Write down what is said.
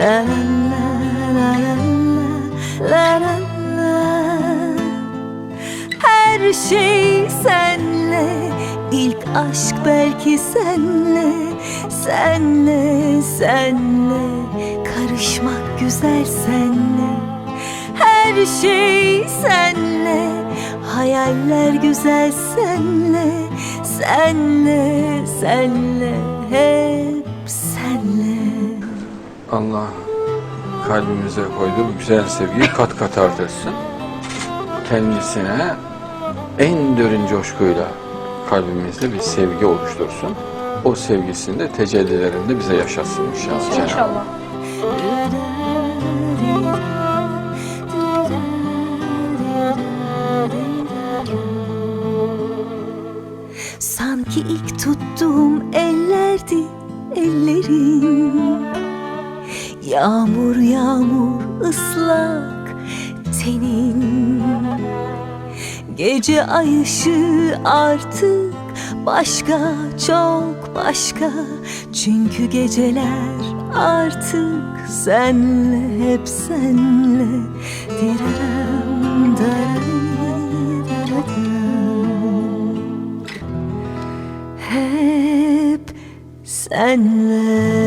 La Her şey senle ilk aşk belki senle Senle senle. Karışmak güzel senle. Her şey senle Hayaller güzel senle Senle senle. Hep Allah kalbimize koyduğu bu güzel sevgiyi kat kat artırsın. Kendisine en derin coşkuyla kalbimizde bir sevgi oluştursun. O sevgisini de tecellilerinde bize yaşatsın inşallah. İnşallah. Sanki ilk tuttuğum ellerdi ellerin Yağmur yağmur ıslak tenin Gece ay ışığı artık başka çok başka. Çünkü geceler artık senle hep senle. Diraram. Hep senle